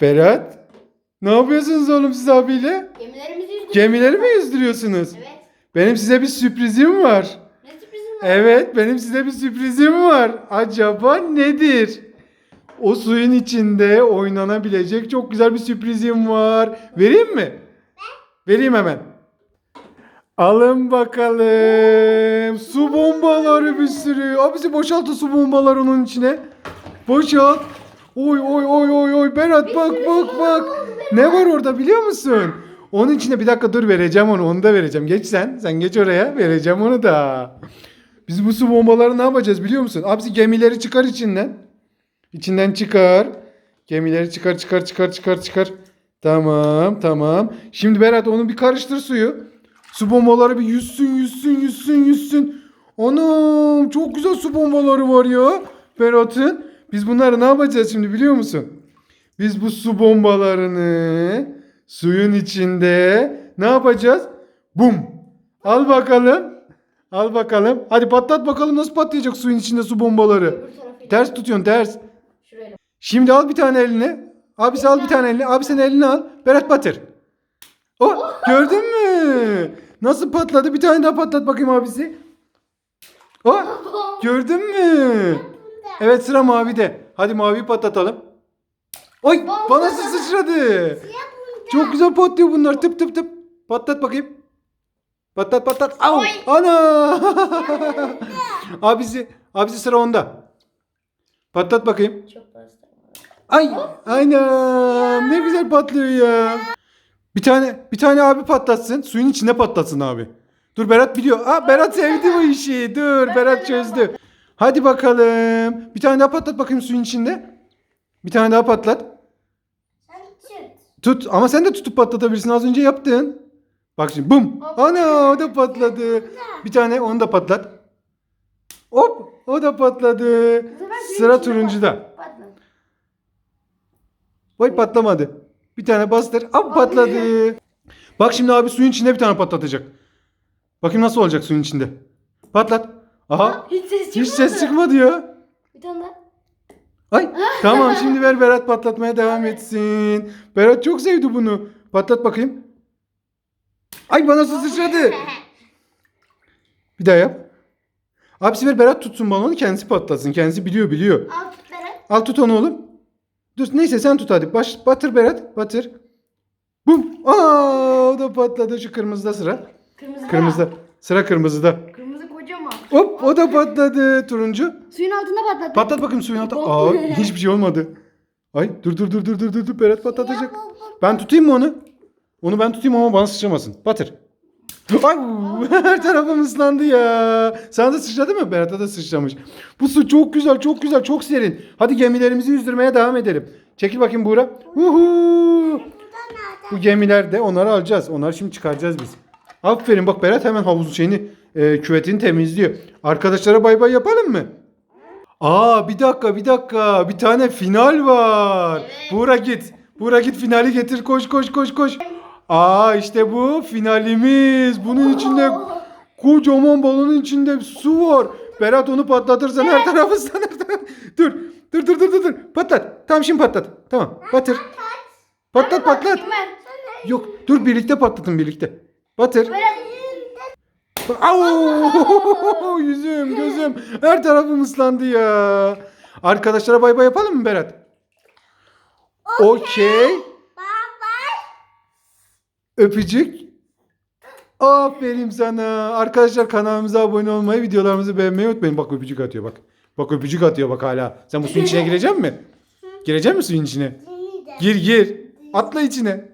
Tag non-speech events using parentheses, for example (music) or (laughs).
Berat. Ne yapıyorsunuz oğlum siz abiyle? Gemilerimizi yüzdük. Gemileri mi yüzdürüyorsunuz? Evet. Benim size bir sürprizim var. Ne sürprizin var? Evet benim size bir sürprizim var. Acaba nedir? O suyun içinde oynanabilecek çok güzel bir sürprizim var. Vereyim mi? Vereyim hemen. Alın bakalım. Su bombaları bir sürü. Abisi boşaltın su bombaları onun içine. Boşalt. Oy oy oy oy oy. Berat bak bak bak. Ne var orada biliyor musun? Onun içine bir dakika dur vereceğim onu. Onu da vereceğim. Geç sen. Sen geç oraya. Vereceğim onu da. Biz bu su bombaları ne yapacağız biliyor musun? Abisi gemileri çıkar içinden. İçinden çıkar. Gemileri çıkar çıkar çıkar çıkar çıkar. Tamam tamam. Şimdi Berat onu bir karıştır suyu. Su bombaları bir yüzsün yüzsün yüzsün yüzsün. Anam çok güzel su bombaları var ya. Berat'ın. Biz bunları ne yapacağız şimdi biliyor musun? Biz bu su bombalarını suyun içinde ne yapacağız? Bum. Al bakalım. Al bakalım. Hadi patlat bakalım nasıl patlayacak suyun içinde su bombaları. Ters tutuyorsun ters. Şuraya. Şimdi al bir tane eline. Abisi al bir tane elini. Abi sen elini al. Berat batır. O gördün mü? Nasıl patladı? Bir tane daha patlat bakayım abisi. O (laughs) gördün mü? Evet sıra mavide. Hadi maviyi patlatalım. Oy bana su sıçradı. Çok güzel patlıyor bunlar. Tıp tıp tıp. Patlat bakayım. Patlat patlat. Au. Oy. Ana. (laughs) abisi abisi sıra onda. Patlat bakayım. Çok bastı. Ay aynen ne güzel patlıyor ya. Bir tane bir tane abi patlatsın. Suyun içinde patlatsın abi. Dur Berat biliyor. Aa Berat sevdi bu işi. Dur Berat çözdü. Hadi bakalım. Bir tane daha patlat bakayım suyun içinde. Bir tane daha patlat. Sen çıt. Tut ama sen de tutup patlatabilirsin. Az önce yaptın. Bak şimdi bum. Ana o da patladı. Bir tane onu da patlat. Hop o da patladı. Sıra turuncuda. Vay patlamadı. Bir tane bastır. Ab patladı. Bak şimdi abi suyun içinde bir tane patlatacak. Bakayım nasıl olacak suyun içinde. Patlat. Aha. Hiç ses çıkmadı. Hiç ses çıkmadı ya. Bir tane daha. Ay tamam (laughs) şimdi ver Berat patlatmaya devam etsin. Berat çok sevdi bunu. Patlat bakayım. Ay bana su sıçradı. (laughs) Bir daha yap. Abisi ver Berat tutsun balonu kendisi patlatsın. Kendisi biliyor biliyor. Al tut Berat. Al tut onu oğlum. Dur neyse sen tut hadi. Baş, batır Berat. Batır. Bum. Aa o da patladı. Şu kırmızıda sıra. Kırmızı. Kırmızıda. Sıra kırmızıda. Hop o da patladı. Turuncu. Suyun altında patladı. Patlat bakayım suyun altına. Aa (laughs) hiçbir şey olmadı. Ay dur dur dur dur dur dur dur Berat patlatacak. Ben tutayım mı onu? Onu ben tutayım ama bana sıçramasın. Batır. Ay (laughs) her tarafım ıslandı ya. Sana da sıçradı mı? Berat'a da sıçramış. Bu su çok güzel, çok güzel, çok serin. Hadi gemilerimizi yüzdürmeye devam edelim. Çekil bakayım Buğra. Uhu. Bu gemiler de onları alacağız. Onları şimdi çıkaracağız biz. Aferin bak Berat hemen havuz şeyini, e, küvetini temizliyor. Arkadaşlara bay bay yapalım mı? Aa bir dakika bir dakika. Bir tane final var. Buğra git. Buğra git finali getir. Koş koş koş koş. Aa işte bu finalimiz. Bunun içinde kocaman balonun içinde su var. Berat onu patlatırsan her tarafı ıslanır. (laughs) dur. Dur dur dur dur dur. Patlat. Tamam şimdi patlat. Tamam. Batır. Patlat patlat. Yok dur birlikte patlatın birlikte. Batır. Berat. Au! (laughs) Yüzüm, gözüm, her tarafım ıslandı ya. Arkadaşlara bay bay yapalım mı Berat? Okey. Öpücük. Aferin sana. Arkadaşlar kanalımıza abone olmayı, videolarımızı beğenmeyi unutmayın. Bak öpücük atıyor bak. Bak öpücük atıyor bak hala. Sen bu suyun içine girecek mi? (laughs) Girecek mi suyun içine? Gir gir. Atla içine.